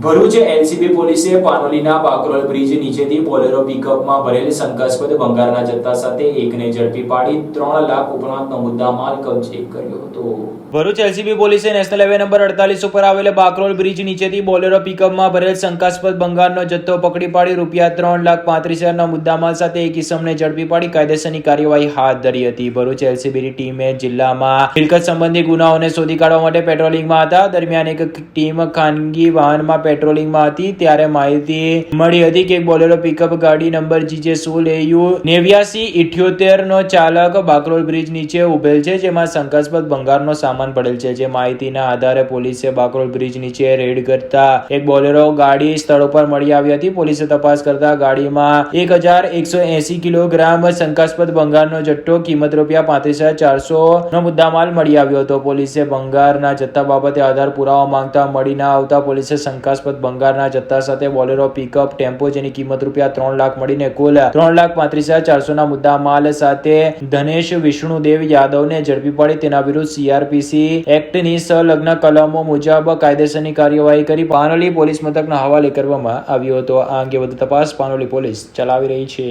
Bharuch LCB પોલીસે પાનોલીના Bakrol bridge નીચેથી બોલેરો પિકઅપમાં ભરેલ શંકાસ્પદ ભંગારના જથ્થા સાથે એકને ઝડપી પાડી ત્રણ લાખ ઉપરાંતનો મુદ્દામાલ કબજે કર્યો હતો. ભરૂચ એલસીબી પોલીસે નેશનલ હાઈવે નંબર અડતાલીસ ઉપર આવેલ બાકરોલ બ્રિજ નીચેથી બોલેરો પિકઅપમાં ભરેલ શંકાસ્પદ ભંગારનો જથ્થો પકડી પાડી રૂપિયા ત્રણ લાખ પાંત્રીસ હજારના મુદ્દામાલ સાથે એક ઇસમને ઝડપી પાડી કાયદેસરની કાર્યવાહી હાથ ધરી હતી. ભરૂચ એલસીબીની ટીમે જિલ્લામાં મિલકત સંબંધી ગુનાઓને શોધી કાઢવા માટે પેટ્રોલિંગમાં હતા. દરમિયાન એક ટીમ ખાનગી વાહનમાં પેટ્રોલિંગમાં હતી, ત્યારે માહિતી મળી હતી કે બોલેરો પિકઅપ ગાડી નંબર જીજે સોલ એયુ નેવ્યાસી ઇઠ્યોતેર નો ચાલક બાકરોલ બ્રિજ નીચે ઉભેલ છે, જેમાં શંકાસ્પદ ભંગારનો સામાન પડેલ છે. જે માહિતીના આધારે પોલીસે બાકરોલ બ્રિજ નીચે રેડ કરતા એક બોલેરો ગાડી સ્થળ ઉપર મળી આવી હતી. પોલીસે તપાસ કરતા ગાડીમાં એક હજાર એકસો એસી કિલોગ્રામ શંકાસ્પદ ભંગારનો જથ્થો, કિંમત રૂપિયા પાંત્રીસ હજાર ચારસો નો મુદ્દામાલ મળી આવ્યો હતો. પોલીસે ભંગારના જથ્થા બાબતે આધાર પુરાવા માંગતા મળી ના આવતા પોલીસે શંકાસ્પદ ભંગારના જથ્થા સાથે બોલેરો પિકઅપ ટેમ્પો જેની કિંમત રૂપિયા ત્રણ લાખ મળીને કુલ ત્રણ લાખ પાંત્રીસ હજાર ચારસો ના મુદ્દા માલ સાથે ધનેશ વિષ્ણુદેવ યાદવને ઝડપી પાડી. તેના વિરુદ્ધ સીઆરપીસી એક્ટની સંલગ્ન કલમો મુજબ કાયદેસરની કાર્યવાહી કરી પાનોલી પોલીસ મથકના હવાલે કરવામાં આવ્યો હતો. આ અંગે વધુ તપાસ પાનોલી પોલીસ ચલાવી રહી છે.